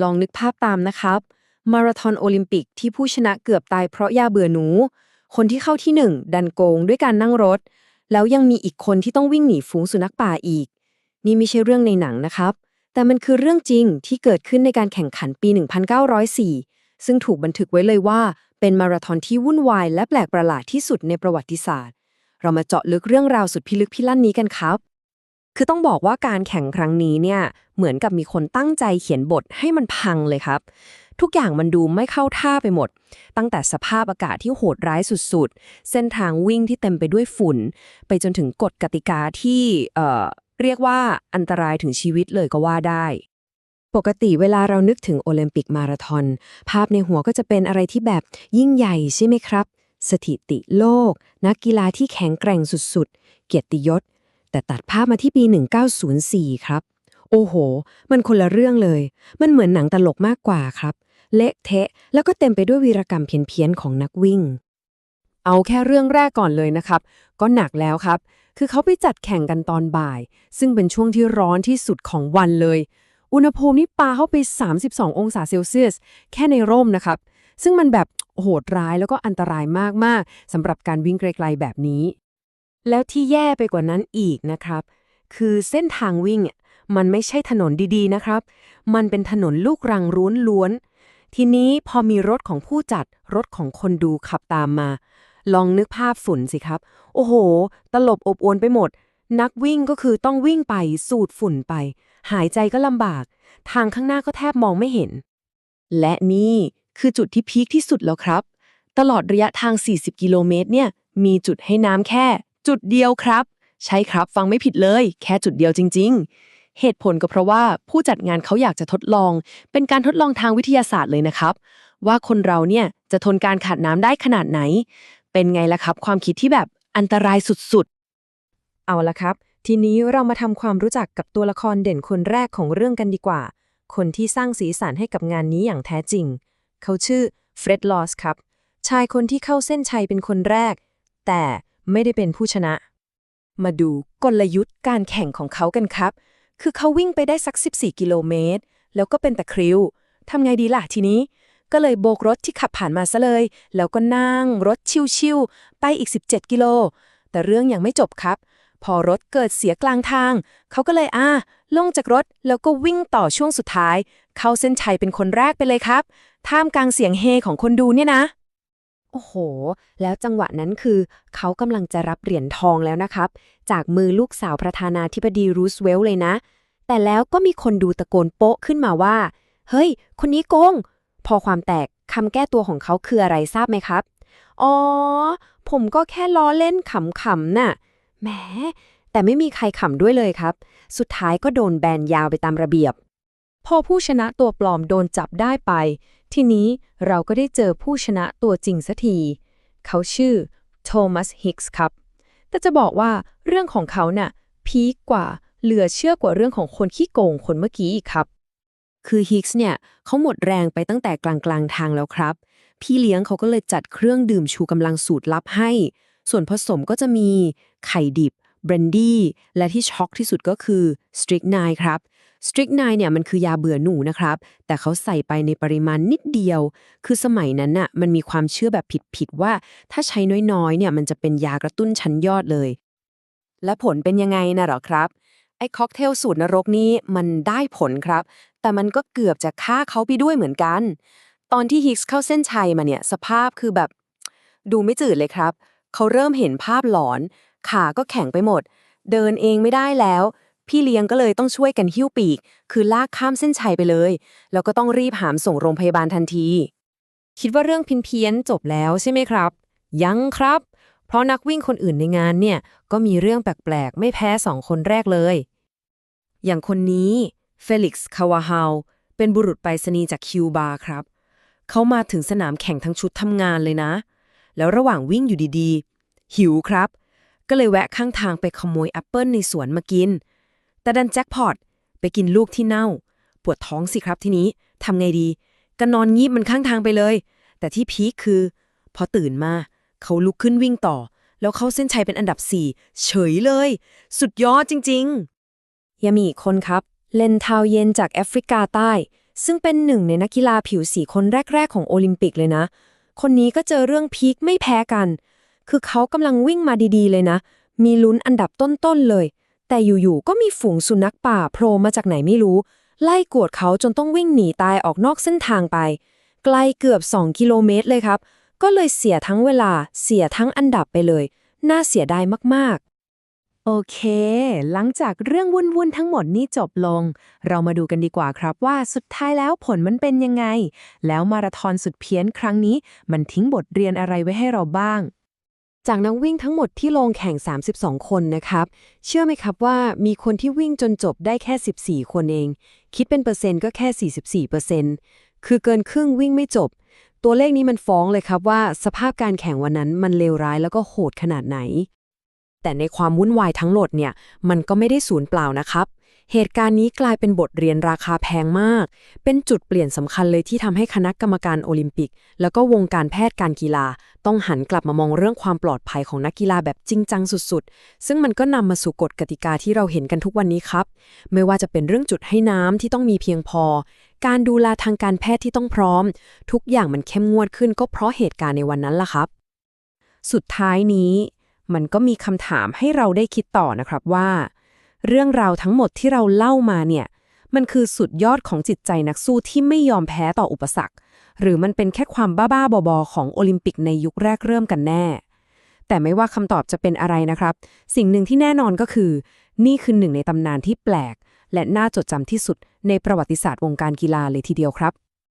ลองนึกภาพตามนะครับ มาราธอนโอลิมปิกที่ผู้ชนะเกือบตายเพราะยาเบื่อหนู คนที่เข้าที่หนึ่งดันโกงด้วยการนั่งรถ แล้วยังมีอีกคนที่ต้องวิ่งหนีฝูงสุนัขป่าอีก นี่ไม่ใช่เรื่องในหนังนะครับ แต่มันคือเรื่องจริงที่เกิดขึ้นในการแข่งขันปี 1904 ซึ่งถูกบันทึกไว้เลยว่า เป็นมาราธอนที่วุ่นวายและแปลกประหลาดที่สุดในประวัติศาสตร์ เรามาเจาะลึกเรื่องราวสุดพิลึกพิลั่นนี้กันครับ คือต้องบอกว่าการแข่งครั้งนี้เนี่ยเหมือนกับมีคนตั้งใจเขียนบทให้มันพังเลยครับ ทุกอย่างมันดูไม่เข้าท่าไปหมด ตั้งแต่สภาพอากาศที่โหดร้ายสุดๆ เส้นทางวิ่งที่เต็มไปด้วยฝุ่น ไปจนถึงกฎกติกาที่เอ่อเรียกว่าอันตรายถึงชีวิตเลยก็ว่าได้ ปกติเวลาเรานึกถึงโอลิมปิกมาราธอน ภาพในหัวก็จะเป็นอะไรที่แบบยิ่งใหญ่ใช่ไหมครับ สถิติโลก นักกีฬาที่แข็งแกร่งสุดๆ เกียรติยศ แต่ตัดภาพมาที่ปี 1904 ครับ โอ้โห มันคนละเรื่องเลย มันเหมือนหนังตลกมากกว่าครับ เละเทะ แล้วก็เต็มไปด้วยวีรกรรมเพี้ยนๆของนักวิ่ง เอาแค่เรื่องแรกก่อนเลยนะครับ ก็หนักแล้วครับ คือเขาไปจัดแข่งกันตอนบ่าย ซึ่งเป็นช่วงที่ร้อนที่สุดของวันเลย อุณหภูมินี่ปาเข้าไป 32 องศาเซลเซียส แค่ในร่มนะครับ ซึ่งมันแบบโหดร้ายแล้วก็อันตรายมากๆสำหรับการวิ่งไกลๆแบบนี้ แล้วที่แย่ไปกว่านั้นอีกนะครับ คือเส้นทางวิ่งมันไม่ใช่ถนนดีๆนะครับ มันเป็นถนนลูกรังร้นล้วน ทีนี้พอมีรถของผู้จัดรถของคนดูขับตามมา ลองนึกภาพฝุ่นสิครับ โอ้โห ตลบอบอวนไปหมด นักวิ่งก็คือต้องวิ่งไปสูดฝุ่นไป หายใจก็ลำบาก ทางข้างหน้าก็แทบมองไม่เห็น และนี่คือจุดที่พีคที่สุดแล้วครับ ตลอดระยะทาง 40 กิโลเมตรเนี่ยมีจุดให้น้ำแค่ จุดเดียวครับ ใช่ครับฟังไม่ผิดเลย แค่จุดเดียวจริง ๆ เหตุผลก็เพราะว่าผู้จัดงานเขาอยากจะทดลอง เป็นการทดลองทางวิทยาศาสตร์เลยนะครับ ว่าคนเราเนี่ยจะทนการขาดน้ำได้ขนาดไหน เป็นไงล่ะครับ ความคิดที่แบบอันตรายสุดๆ เอาละครับ ทีนี้เรามาทำความรู้จักกับตัวละครเด่นคนแรกของเรื่องกันดีกว่า คนที่สร้างสีสันให้กับงานนี้อย่างแท้จริง เขาชื่อเฟร็ดลอสครับ ชายคนที่เข้าเส้นชัยเป็นคนแรก แต่ ไม่ได้เป็นผู้ชนะ มาดูกลยุทธ์การแข่งของเขากันครับ คือเขาวิ่งไปได้สัก 14 กิโลเมตร แล้วก็เป็นตะคริวทำไงดีล่ะทีนี้ ก็เลยโบกรถที่ขับผ่านมาซะเลย แล้วก็นั่งรถชิวๆไปอีก 17 กิโล แต่เรื่องยังไม่จบครับ พอรถเกิดเสียกลางทาง เขาก็เลยอ่าลงจากรถแล้วก็วิ่งต่อช่วงสุดท้าย เข้าเส้นชัยเป็นคนแรกไปเลยครับ ท่ามกลางเสียงเฮของคนดูเนี่ยนะ โอ้โห แล้วจังหวะนั้นคือ เขากำลังจะรับเหรียญทองแล้วนะครับ จากมือลูกสาวประธานาธิบดีรูสเวลเลยนะ แต่แล้วก็มีคนดูตะโกนโป๊ะขึ้นมาว่า เฮ้ย คนนี้โกง พอความแตกคำแก้ตัวของเขาคืออะไรทราบไหมครับ อ๋อ ผมก็แค่ล้อเล่นขำๆน่ะ แหม แต่ไม่มีใครขำด้วยเลยครับ สุดท้ายก็โดนแบนยาวไปตามระเบียบ พอผู้ชนะตัวปลอมโดนจับได้ไป ทีนี้เราก็ได้เจอผู้ชนะตัวจริงสักที เขาชื่อโทมัสฮิกส์ครับ แต่จะบอกว่าเรื่องของเขาน่ะพีคกว่าเหลือเชื่อกว่าเรื่องของคนขี้โกงคนเมื่อกี้อีกครับ คือฮิกส์เนี่ยเขาหมดแรงไปตั้งแต่กลางกลางๆทางแล้วครับ พี่เลี้ยงเขาก็เลยจัดเครื่องดื่มชูกำลังสูตรลับให้ ส่วนผสมก็จะมีไข่ดิบเบรนดี้และที่ช็อกที่สุดก็คือสตริกไนครับ สตริกไนเนี่ยมันคือยาเบื่อหนูนะครับ แต่เขาใส่ไปในปริมาณนิดเดียว คือสมัยนั้นน่ะมันมีความเชื่อแบบผิดๆว่า ถ้าใช้น้อยๆเนี่ยมันจะเป็นยากระตุ้นชั้นยอดเลย และผลเป็นยังไงนะหรอครับไอ้ค็อกเทลสูตรนรกนี้มันได้ผลครับ แต่มันก็เกือบจะฆ่าเขาไปด้วยเหมือนกัน ตอนที่ฮิกส์เข้าเส้นชัยมาเนี่ยสภาพคือแบบ ดูไม่จืดเลยครับ เขาเริ่มเห็นภาพหลอน ขาก็แข็งไปหมด เดินเองไม่ได้แล้ว พี่เลี้ยงก็เลยต้องช่วยกันหิ้วปีก คือลากข้ามเส้นชัยไปเลย แล้วก็ต้องรีบหามส่งโรงพยาบาลทันที คิดว่าเรื่องพินเพี้ยนจบแล้วใช่ไหมครับ ยังครับ เพราะนักวิ่งคนอื่นในงานเนี่ย ก็มีเรื่องแปลกๆ ไม่แพ้สองคนแรกเลย อย่างคนนี้เฟลิกซ์คาวาฮาวเป็นบุรุษไปรษณีย์จากคิวบาครับ เขามาถึงสนามแข่งทั้งชุดทำงานเลยนะ แล้วระหว่างวิ่งอยู่ดีๆ หิวครับ ก็เลยแวะข้างทางไปขโมยแอปเปิลในสวนมากิน แต่ดันแจ็คพอตไปกินลูกที่เน่า ปวดท้องสิครับทีนี้ทำไงดีก็นอนงีบมันข้างทางไปเลย แต่ที่พีคคือ พอตื่นมา เขาลุกขึ้นวิ่งต่อ แล้วเข้าเส้นชัยเป็นอันดับ4เฉยเลย สุดยอดจริง ๆ ยังมีอีกคนครับ เลนทาวเย็นจากแอฟริกาใต้ ซึ่งเป็นหนึ่งในนักกีฬาผิวสีคนแรก ๆ ของโอลิมปิกเลยนะ คนนี้ก็เจอเรื่องพีคไม่แพ้กัน คือเขากำลังวิ่งมาดีๆเลยนะ มีลุ้นอันดับต้นๆเลย แต่อยู่ๆก็มีฝูงสุนัขป่าโผล่มาจากไหนไม่รู้ ไล่กวดเขาจนต้องวิ่งหนีตายออกนอกเส้นทางไป ไกลเกือบ 2 กิโลเมตรเลยครับ ก็เลยเสียทั้งเวลาเสียทั้งอันดับไปเลย น่าเสียดายมากๆโอเค หลังจากเรื่องวุ่นๆทั้งหมดนี้จบลง เรามาดูกันดีกว่าครับว่าสุดท้ายแล้วผลมันเป็นยังไง แล้วมาราธอนสุดเพี้ยนครั้งนี้มันทิ้งบทเรียนอะไรไว้ให้เราบ้าง จากนักวิ่งทั้งหมดที่ลงแข่ง 32 คนนะครับ เชื่อไหมครับว่ามีคนที่วิ่งจนจบได้แค่ 14 คนเอง คิดเป็นเปอร์เซ็นต์ก็แค่ 44เปอร์เซ็นต์คือเกินครึ่งวิ่งไม่จบ ตัวเลขนี้มันฟ้องเลยครับว่าสภาพการแข่งวันนั้นมันเลวร้ายแล้วก็โหดขนาดไหน แต่ในความวุ่นวายทั้งหมดเนี่ย มันก็ไม่ได้สูญเปล่านะครับ เหตุการณ์นี้กลายเป็นบทเรียนราคาแพงมาก เป็นจุดเปลี่ยนสำคัญเลยที่ทำให้คณะกรรมการโอลิมปิก แล้วก็วงการแพทย์การกีฬา ต้องหันกลับมามองเรื่องความปลอดภัยของนักกีฬาแบบจริงจังสุดๆ ซึ่งมันก็นำมาสู่กฎกติกาที่เราเห็นกันทุกวันนี้ครับ ไม่ว่าจะเป็นเรื่องจุดให้น้ำที่ต้องมีเพียงพอ การดูแลทางการแพทย์ที่ต้องพร้อม ทุกอย่างมันเข้มงวดขึ้นก็เพราะเหตุการณ์ในวันนั้นล่ะครับ สุดท้ายนี้ มันก็มีคำถามให้เราได้คิดต่อนะครับว่า เรื่องราวทั้งหมดที่เราเล่ามาเนี่ย มันคือสุดยอดของจิตใจนักสู้ที่ไม่ยอมแพ้ต่ออุปสรรค หรือมันเป็นแค่ความบ้าๆบอๆของโอลิมปิกในยุคแรกเริ่มกันแน่ แต่ไม่ว่าคำตอบจะเป็นอะไรนะครับ สิ่งหนึ่งที่แน่นอนก็คือ นี่คือหนึ่งในตำนานที่แปลก และน่าจดจำที่สุดในประวัติศาสตร์วงการกีฬาเลยทีเดียวครับ